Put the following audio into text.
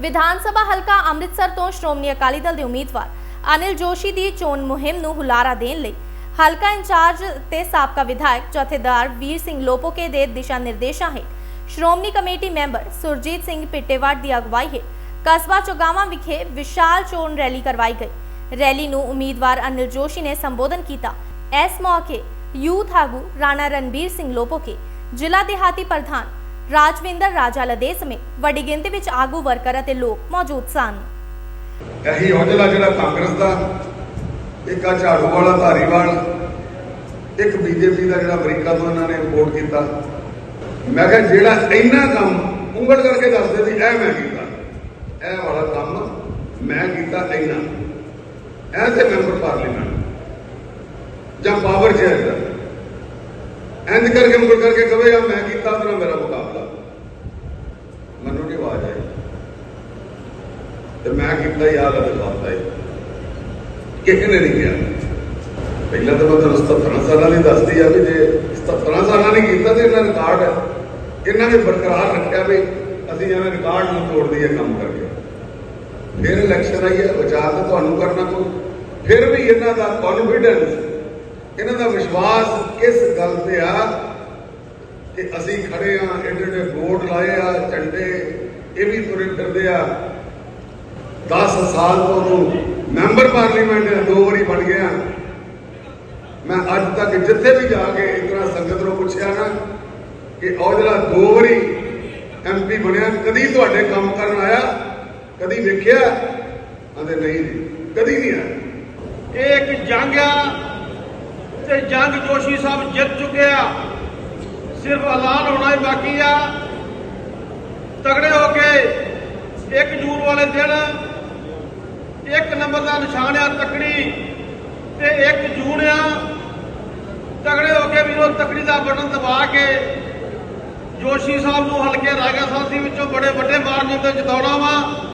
ਵਿਧਾਨ ਸਭਾ ਹਲਕਾ ਅੰਮ੍ਰਿਤਸਰ ਤੋਂ ਸ਼੍ਰੋਮਣੀ ਅਕਾਲੀ ਦਲ ਦੇ ਉਮੀਦਵਾਰ ਅਨਿਲ ਜੋਸ਼ੀ ਦੀ ਚੋਣ ਮੁਹਿੰਮ ਨੂੰ ਹੁਲਾਰਾ ਦੇਣ ਲਈ ਹਲਕਾ ਇੰਚਾਰਜ ਤੇ ਸਾਬਕਾ ਵਿਧਾਇਕ ਜਥੇਦਾਰ ਵੀਰ ਸਿੰਘ ਲੋਪੋਕੇ ਦੇ ਦਿਸ਼ਾ ਨਿਰਦੇਸ਼ਾਂ ਹੇਠ ਸ਼੍ਰੋਮਣੀ ਕਮੇਟੀ ਮੈਂਬਰ ਸੁਰਜੀਤ ਸਿੰਘ ਪਿੱਟੇਵਾੜ ਦੀ ਅਗਵਾਈ ਹੈ ਕਸਬਾ ਚੋਗਾਵਾਂ ਵਿਖੇ ਵਿਸ਼ਾਲ ਚੋਣ ਰੈਲੀ ਕਰਵਾਈ ਗਈ। ਰੈਲੀ ਨੂੰ ਉਮੀਦਵਾਰ ਅਨਿਲ ਜੋਸ਼ੀ ਨੇ ਸੰਬੋਧਨ ਕੀਤਾ। ਇਸ ਮੌਕੇ ਯੂਥ ਆਗੂ ਰਾਣਾ ਰਣਬੀਰ ਸਿੰਘ ਲੋਪੋਕੇ, ਜ਼ਿਲ੍ਹਾ ਦਿਹਾਤੀ ਪ੍ਰਧਾਨ ਰਾਜਵਿੰਦਰ ਰਾਜਾ ਲਦੇ ਸਮੇਤ ਵੱਡੀ ਗਿਣਤੀ ਵਿੱਚ ਆਗੂ ਵਰਕਰ ਅਤੇ ਲੋਕ ਮੌਜੂਦ ਸਨ। ਇਹੀ ਔਜਲਾ ਜਿਹੜਾ ਕਾਂਗਰਸ ਦਾ, ਇੱਕ ਆ ਝਾੜੂ ਵਾਲਾ ਧਾਰੀਵਾਲ, ਇੱਕ ਬੀਜੇਪੀ ਦਾ ਜਿਹੜਾ ਅਮਰੀਕਾ ਤੋਂ ਇਹਨਾਂ ਨੇ ਇੰਪੋਰਟ ਕੀਤਾ। ਮੈਂ ਕਿਹਾ ਜਿਹੜਾ ਇੰਨਾ ਕੰਮ ਉਂਗਲ ਕਰਕੇ ਦੱਸਦੇ ਸੀ, ਇਹ ਮੈਂ ਕੀਤਾ। ਇਹ ਵਾਲਾ ਕੰਮ ਮੈਂ ਕੀਤਾ ਇੰਨਾ। ਐਜ਼ ਮੈਂਬਰ ਪਾਰਲੀਮੈਂਟ ਜਾਂ ਪਾਵਰ ਚੇਅਰ ਦਾ। ਇੰਜ ਕਰਕੇ ਉਂਗਲ ਕਰਕੇ ਕਵੇ ਮੈਂ ਕੀਤਾ ਉਹਦਾ ਮੇਰਾ ਮੁਕਾਬਲਾ। ਮੈਨੂੰ ਨਹੀਂ ਆਵਾਜ਼ ਆਈ। ਤੇ ਮੈਂ ਕੀਤਾ ਯਾਰ ਅਦਰ ਬਾਤ ਹੈ ਕਿਸੇ ਨੇ ਨਹੀਂ ਕਿਹਾ। ਪਹਿਲਾਂ ਤਾਂ ਮੈਂ ਤੁਹਾਨੂੰ 77 ਸਾਲਾਂ ਦੀ ਦੱਸਦੀ ਆ ਵੀ ਜੇ 77 ਸਾਲਾਂ ਨੇ ਕੀਤਾ ਤੇ ਇਹਨਾਂ ਰਿਕਾਰਡ ਹੈ ਇਹਨਾਂ ਨੇ ਬਰਕਰਾਰ ਰੱਖਿਆ ਵੀ ਅਸੀਂ ਇਹਨਾਂ ਰਿਕਾਰਡ ਨੂੰ ਤੋੜ ਦਈਏ ਕੰਮ ਕਰਕੇ। ਫਿਰ ਇਲੈਕਸ਼ਨ ਆਈ ਹੈ ਵਿਚਾਰ ਤਾਂ ਤੁਹਾਨੂੰ ਕਰਨਾ ਪਊ। ਫਿਰ ਵੀ ਇਹਨਾਂ ਦਾ ਕੌਨਫੀਡੈਂਸ ਇਹਨਾਂ ਦਾ ਵਿਸ਼ਵਾਸ ਕਿਸ ਗੱਲ ਤੇ ਆ ਕਿ ਅਸੀਂ ਖੜੇ ਆ ਏਡੇ ਏਡੇ ਬੋਰਡ ਲਾਏ ਆ, ਝੰਡੇ, ਇਹ ਵੀ ਤੁਰੇ ਫਿਰਦੇ ਆ। 10 ਸਾਲ ਤੋਂ ਉਹਨੂੰ ਮੈਂਬਰ ਪਾਰਲੀਮੈਂਟ ਦੋ ਵਾਰੀ ਬਣ ਗਿਆ ਮੈਂ ਅੱਜ ਤੱਕ ਜਿੱਥੇ ਵੀ ਜਾ ਕੇ ਇਸ ਤਰ੍ਹਾਂ ਸੰਗਤ ਨੂੰ ਪੁੱਛਿਆ ਨਾ ਕਿ ਔਜਲਾ ਦੋ ਵਾਰੀ ਐਮਪੀ ਬਣਿਆ, ਕਦੀ ਤੁਹਾਡੇ ਕੰਮ ਕਰਨ ਆਇਆ, ਕਦੀ ਵੇਖਿਆ? ਆਂਦੇ ਨਹੀਂ ਕਦੀ ਨਹੀਂ ਆਇਆ। ਇਹ ਇੱਕ ਜੰਗ ਆ ਤੇ ਜੰਗ ਜੋਸ਼ੀ ਸਾਹਿਬ ਜਿੱਤ ਚੁੱਕੇ ਆ। ਸਿਰਫ ਐਲਾਨ ਹੋਣਾ ਹੀ ਬਾਕੀ ਆ। ਤਗੜੇ ਹੋ ਕੇ 1 ਜੂਨ ਵਾਲੇ ਦਿਨ ਇੱਕ ਨੰਬਰ ਦਾ ਨਿਸ਼ਾਨ ਆ ਤਕੜੀ ਤੇ 1 ਜੂਨ ਆ। ਤਗੜੇ ਹੋ ਕੇ ਵੀਰੋ ਤਕੜੀ ਦਾ ਬਟਨ ਦਬਾ ਕੇ ਜੋਸ਼ੀ ਸਾਹਿਬ ਨੂੰ ਹਲਕੇ ਰਾਗਾ ਸਾਥੀ ਵਿੱਚੋਂ ਬੜੇ ਵੱਡੇ ਮਾਰਜਨ ਤੇ ਜਿਤਾਉਣਾ ਵਾ।